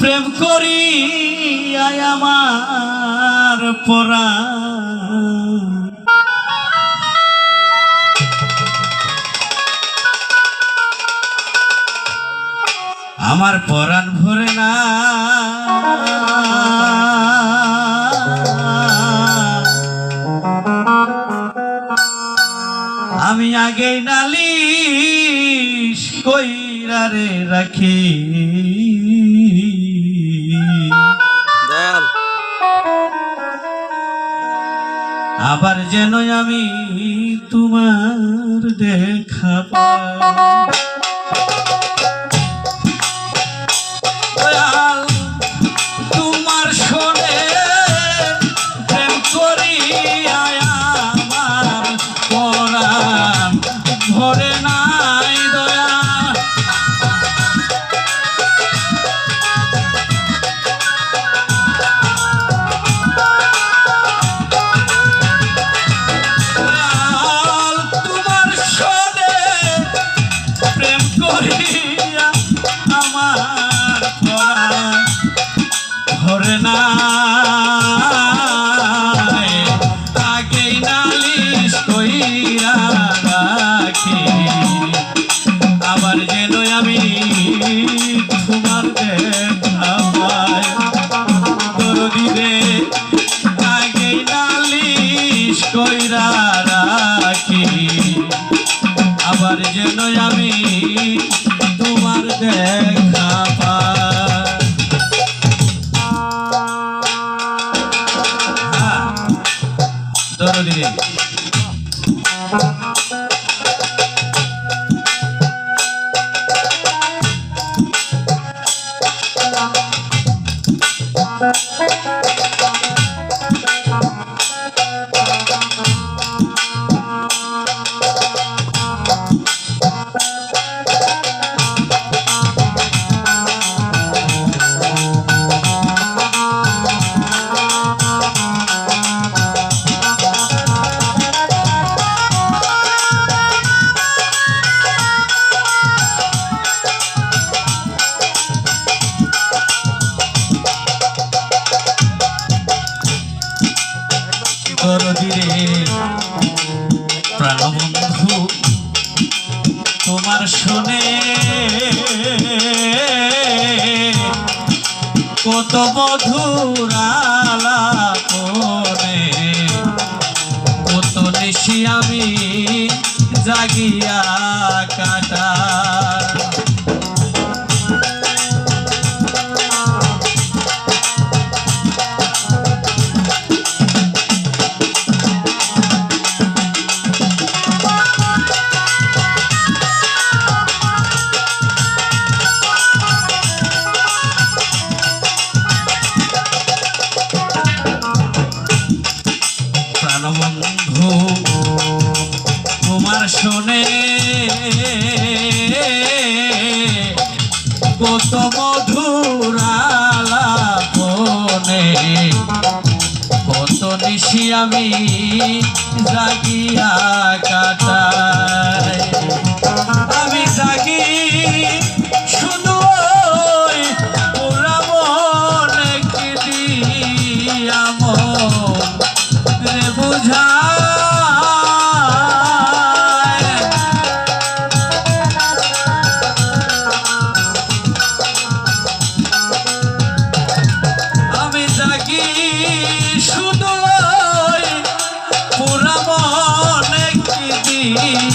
প্রেম করি আমার পরা। আমার পরাণ ভরে না। আমি আগেই নালিশ কইরারে রাখি আবার যেন আমি তোমার দেখা পাই। তোমার প্রাণবন্ধু তোমার শুনে। কত মধুর কত মধুর কত নিশি আমি জাগিয়া কাটাই আমি জাগি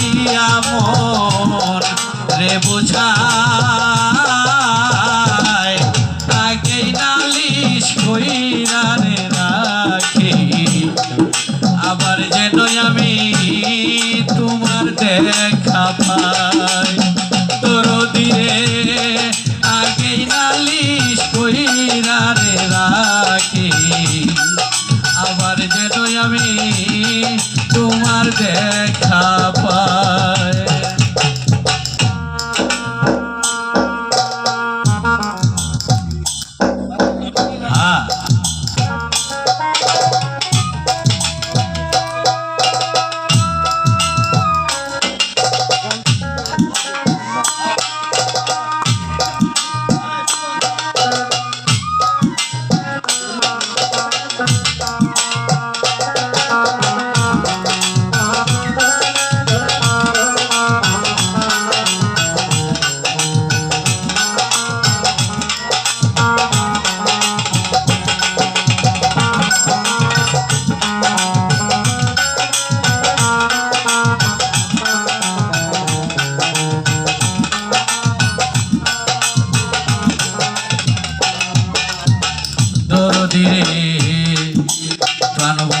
দিয়া মন রে বুঝায় আগেই নালিশ কইরা রে রাখি। আবার যেন আমি তোমার দেখা পাই। তোর দিরে আগেই নালিশ কইরা রে রাখি। আবার যেন আমি তোমার দেখা i Bano